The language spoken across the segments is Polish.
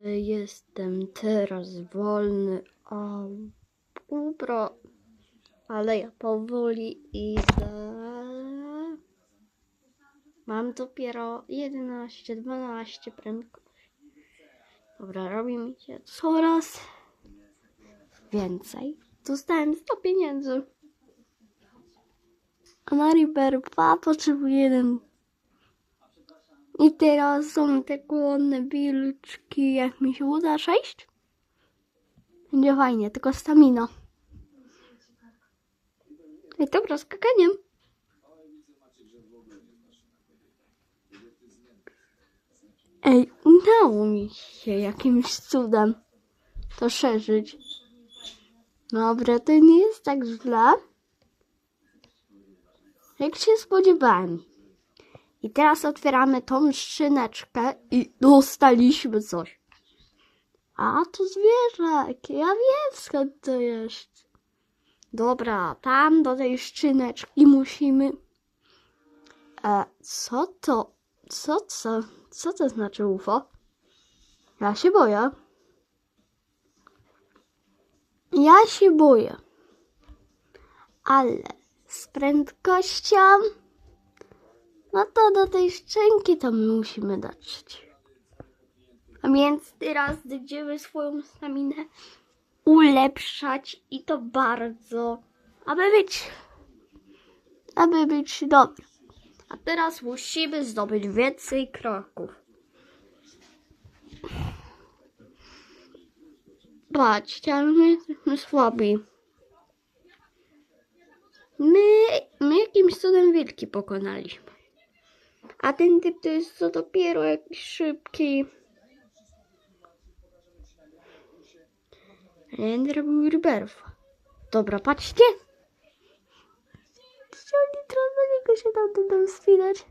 Jestem teraz wolny o półpro, ale ja powoli idę. Mam dopiero 11-12 prędkości. Dobra, robi mi się coraz więcej. Dostałem 100 pieniędzy. A na Reaper 2 potrzebuję jeden. I teraz są te głodne wilczki. Jak mi się uda 6? Będzie fajnie, tylko stamina. I dobra, skakaniem. Ej, udało mi się jakimś cudem to szerzyć. Dobra, to nie jest tak źle, jak się spodziewałem. I teraz otwieramy tą skrzyneczkę i dostaliśmy coś. A, to zwierzak. Ja wiem skąd to jest. Dobra, tam do tej skrzyneczki musimy... E, co to? Co, co? Co to znaczy UFO? Ja się boję. Ja się boję. Ale z prędkością... No to do tej szczęki to my musimy dotrzeć. A więc teraz będziemy swoją staminę ulepszać i to bardzo, aby być, aby być dobry. A teraz musimy zdobyć więcej kroków. Patrzcie, my jesteśmy słabi. My, my jakimś cudem wilki pokonaliśmy. A ten typ to jest co dopiero jakiś szybki. Ender ryberów. Dobra, patrzcie. Oni teraz na niego się tam będą spinać.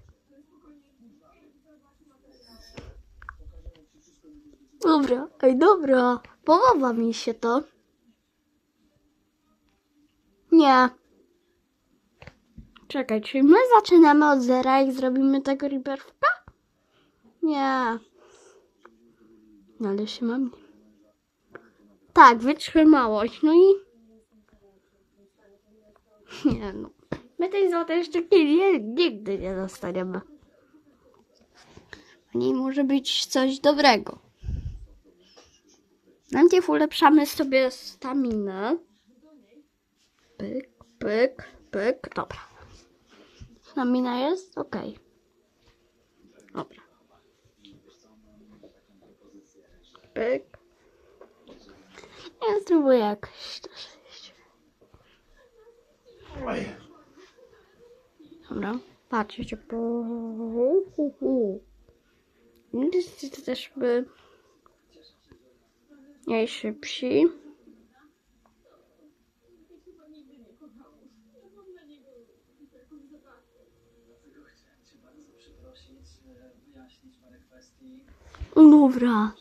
Dobra, ej dobra. Podoba mi się to. Nie. Czekaj, czy my zaczynamy od zera i zrobimy tego riberwka? Nie. No ale się mam. Tak, wytrzymałość, no i... Nie no. My tej złotej sztuki nie, nigdy nie dostaniemy. W niej może być coś dobrego. Najpierw ulepszamy sobie staminę. Pyk, pyk, pyk. Dobra. Stamina jest? Okej. Dobra. Pyk. Ja spróbuję jakoś to przejść. Dobra. Patrzcie. Wszyscy to też by najszybsi. Cię Dobra.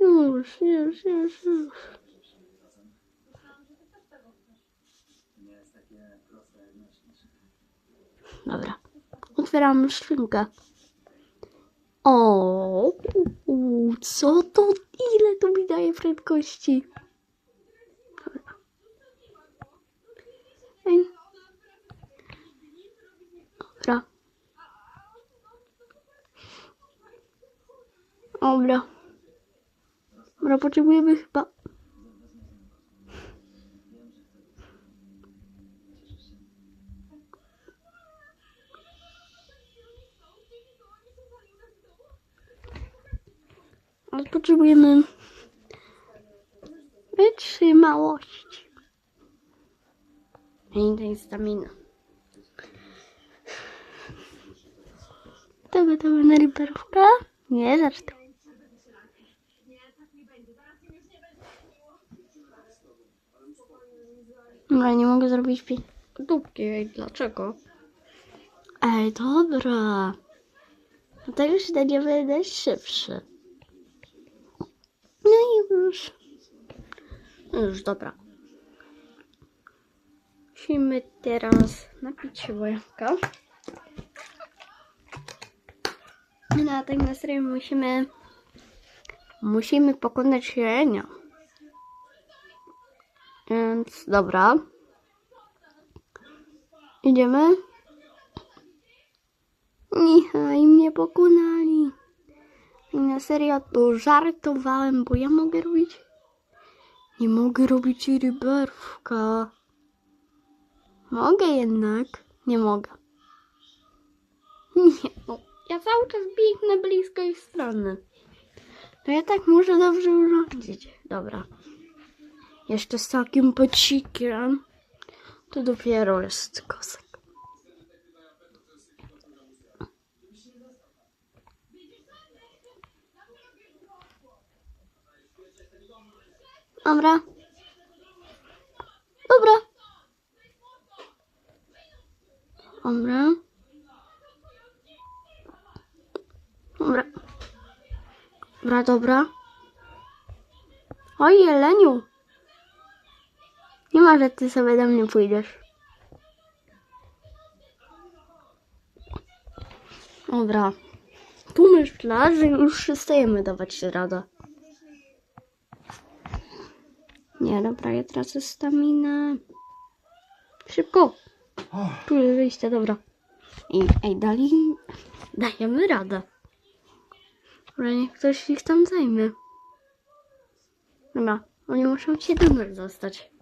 Już, już, już, już. Dobra. Otwieram szynkę. O, co to? Ile to mi daje prędkości? Dobra. Ej. Dobra. Dobra. Dobra, potrzebujemy chyba. Potrzebujemy wytrzymałości. I tej stamina. To gotowe na riperówkę? Nie. Dobra, nie mogę zrobić pi... dupki. Ej, dlaczego? Ej, dobra. No to już nie będę szybszy. No i już. No już, dobra. Musimy teraz napić się wojanka. No, tak na serio musimy Musimy pokonać średnia. Więc dobra. Idziemy. Niechaj mnie pokonali. Na serio to żartowałem, bo ja mogę robić. Nie mogę robić ryberwka. Mogę jednak. Nie mogę. Nie, no. Ja cały czas biegnę blisko ich strony. To ja tak muszę dobrze urządzić. Dobra. Jeszcze z takim pocikiem. To dopiero jest kosek. Dobra. Dobra. Dobra. Dobra. Dobra, dobra. Oj, Jeleniu. Nie ma, że ty sobie do mnie pójdziesz. Dobra. Tu myślę, że już przestajemy dawać radę. Nie, dobra, ja tracę staminę. Szybko. Tu wyjście, dobra. I, ej, dali... Dajemy radę. Dobra, niech ktoś ich tam zajmie. Dobra, oni muszą się numer zostać.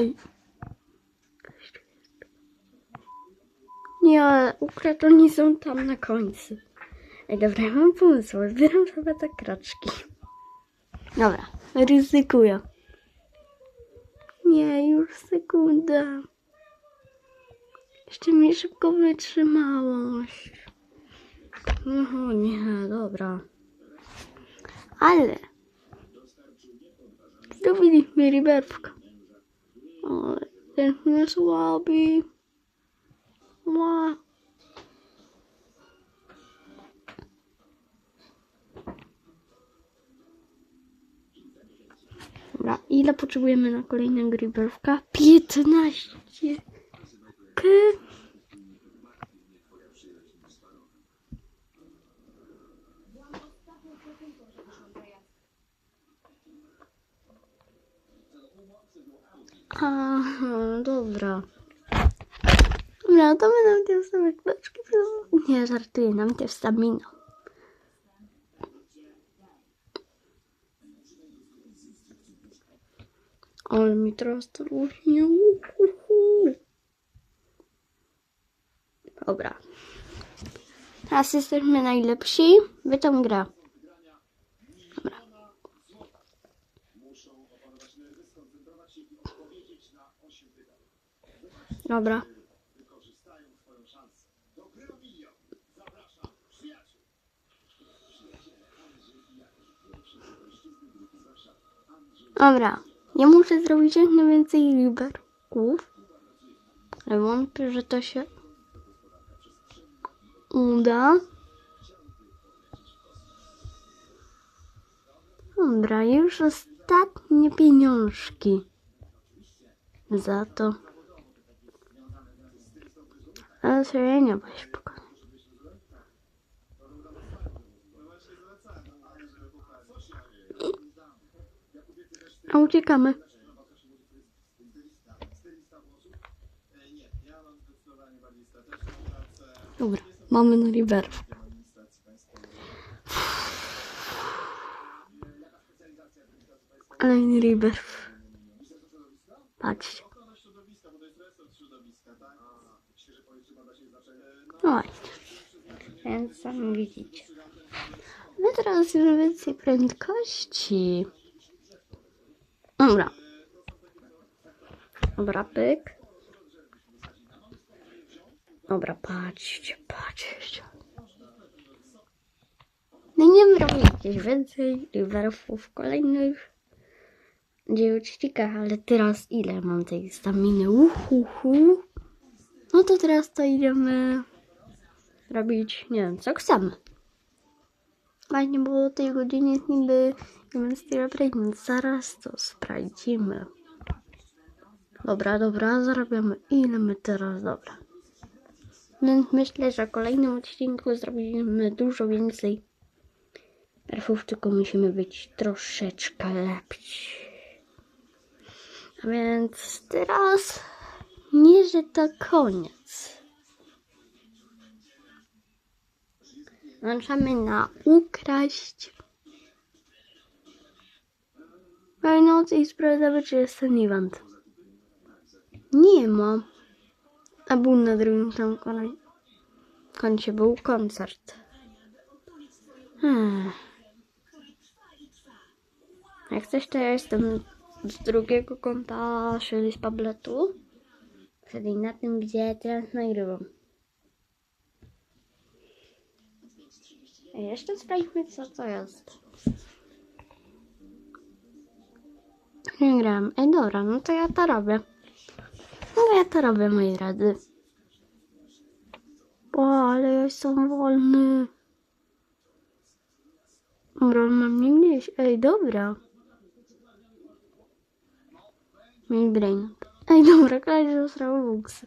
Ej. Nie, ale ukradoni są tam na końcu. Ej, dobra, ja mam pomysł. Zbieram sobie te kraczki. Dobra, ryzykuję. Nie, już sekundę. Jeszcze mi szybko wytrzymałość. No nie, dobra. Ale zrobiliśmy Ale ten mnie słaby. Ła. Dobra, ile potrzebujemy na kolejnego riberwka? 15. K. Aha, dobra. Dobra, to my nam te same klaszki. Nie, żartuję, nam te stamina. Ale mi teraz to. Uhuhu. Dobra. Teraz jesteśmy najlepsi. Wy tą grę. Dobra. Dobra. Ja muszę zrobić jak najwięcej liberków. Ale wątpię, że to się uda. Dobra, już ostatnie pieniążki. Za to. Ale sobie nie bądź spokojny. A uciekamy. Dobra, mamy na riverów. Ale river. Patrzcie. No właśnie. Więc sami widzicie. My teraz już więcej prędkości. Dobra. Dobra, pyk. Dobra, patrzcie, patrzcie. No nie robię jakieś więcej riverów w kolejnych dziewicznikach, ale teraz ile mam tej staminy? Uhuhu. No to teraz to idziemy robić, nie wiem, co chcemy. Fajnie było tej godzinie niby Inventory Break, więc zaraz to sprawdzimy. Dobra, dobra, zarabiamy ile my teraz, dobra. Więc myślę, że w kolejnym odcinku zrobimy dużo więcej Elfów tylko musimy być troszeczkę lepsi. A więc teraz nie, że to koniec. Włączamy na ukraść. Ej, no i sprawdzamy, czy jest ten event. Nie ma. A był na drugim tam kon- koncie, był koncert. Hmm. Jak coś, to ja jestem z drugiego konta, czyli z tabletu. Czyli na tym, gdzie teraz nagrywam. A jeszcze sprawdźmy, co to jest. Nie grałem. Ej, dobra, no to ja to robię. No ja to robię, moi drodzy. O, ale ja jestem wolny. Dobra, mam nie gdzieś. Ej, dobra. Mi brain. Ej, dobra, koleś zasrał buksy.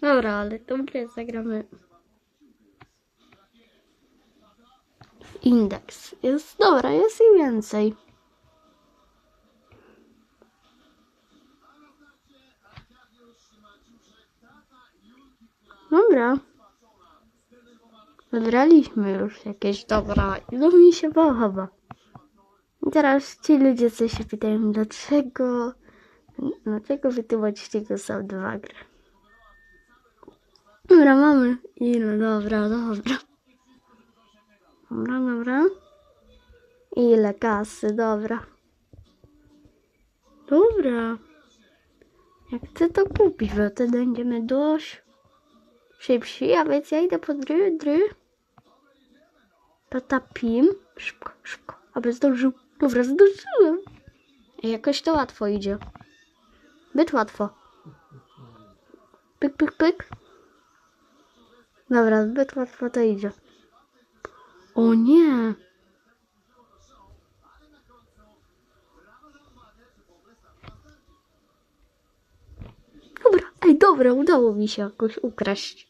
Dobra, ale to grę. Indeks. Jest, dobra, jest i więcej. Dobra. Wybraliśmy już jakieś dobra to mi się podoba. I teraz ci ludzie coś się pytają, dlaczego, dlaczego wy tu odcinku są dwa gry. Dobra, mamy. Ile? Dobra, dobra. Dobra, dobra. Ile kasy? Dobra. Dobra. Jak chcę to kupić, bo wtedy będziemy dość szybsi, a więc ja idę po dry, dry. Tata pim. Szybko, szybko. Aby zdążył. Dobra, zdążyłem. Jakoś to łatwo idzie. Byt łatwo. Pyk, pyk, pyk. Dobra, zbyt łatwo to idzie. O nie. Dobra, ej, dobra, udało mi się jakoś ukraść.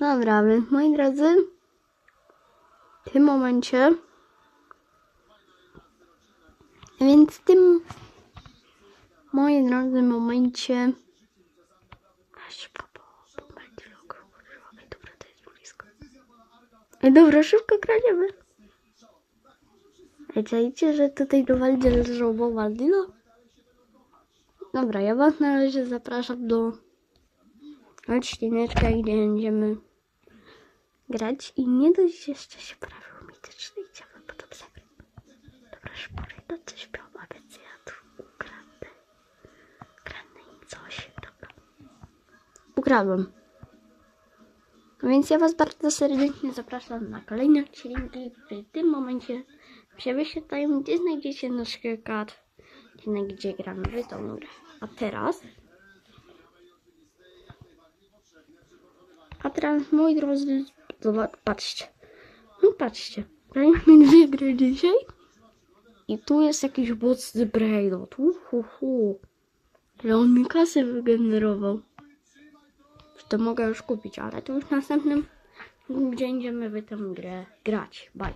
Dobra, więc moi drodzy, w tym momencie, więc w tym, moi drodzy, momencie, szybko, bo, bo będzie logo, ej, dobra, to jest blisko. Ej, dobra, szybko kraniemy. Ej, czajcie, że tutaj do Waldzie leżą Waldino? Dobra, ja was na razie zapraszam do odcineczka, gdzie będziemy grać i nie dość jeszcze się prawie mityczny i chciałbym potem zagrać. Dobra, szpory, to coś śpią, a więc ja tu ukradnę. Ukradnę im coś, dobra. Ukradłem. Więc ja was bardzo serdecznie zapraszam na kolejne odcinki. W tym momencie się wyświetlają, gdzie znajdziecie nasz kat, gdzie, gramy w tą grę. A teraz... A teraz, moi drodzy, patrzcie. No patrzcie. Graliśmy dwie gry dzisiaj. I tu jest jakiś mocny brainot. Uhuhu. Ale on mi kasę wygenerował. To mogę już kupić, ale to już następnym gdzie będziemy w tę grę grać. Bye.